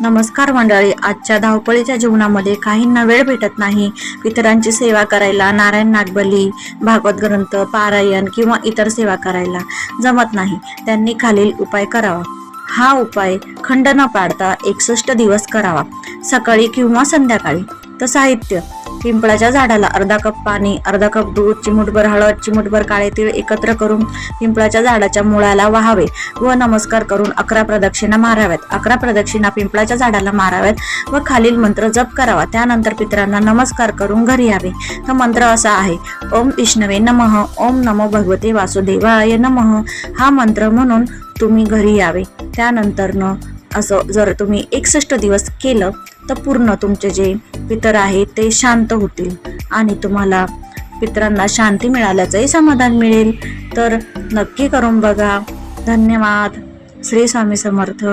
नमस्कार मंडळी आजच्या धावपळीच्या जीवनामध्ये काहींना वेळ भेटत नाही. इतरांची सेवा करायला नारायण नागबली भागवत ग्रंथ पारायण किंवा इतर सेवा करायला जमत नाही. त्यांनी खालील उपाय करावा. हा उपाय खंड न पाडता एकसष्ट दिवस करावा. सकाळी किंवा संध्याकाळी. तर साहित्य पिंपळाच्या झाडाला अर्धा कप पाणी अर्धा कप दूध चिमूटभर हळद चिमूटभर काळे तीळ एकत्र करून पिंपळाच्या झाडाच्या मुळाला वाहावे व नमस्कार करून अकरा प्रदक्षिणा माराव्यात. अकरा प्रदक्षिणा पिंपळाच्या झाडाला माराव्यात व खालील मंत्र जप करावा. त्यानंतर पितरांना नमस्कार करून घरी यावे. हा मंत्र असा आहे ओम विष्णवे नमः ओम नमो भगवते वासुदेवाय नमः. हा मंत्र म्हणून तुम्ही घरी यावे. त्यानंतरनं असं जर तुम्ही एकसष्ट दिवस केलं तर पूर्ण तुमचे जे पितर आहेत ते शांत होतील आणि तुम्हाला पितरांना शांती मिळाल्याचंही समाधान मिळेल. तर नक्की करून बघा. धन्यवाद. श्री स्वामी समर्थ.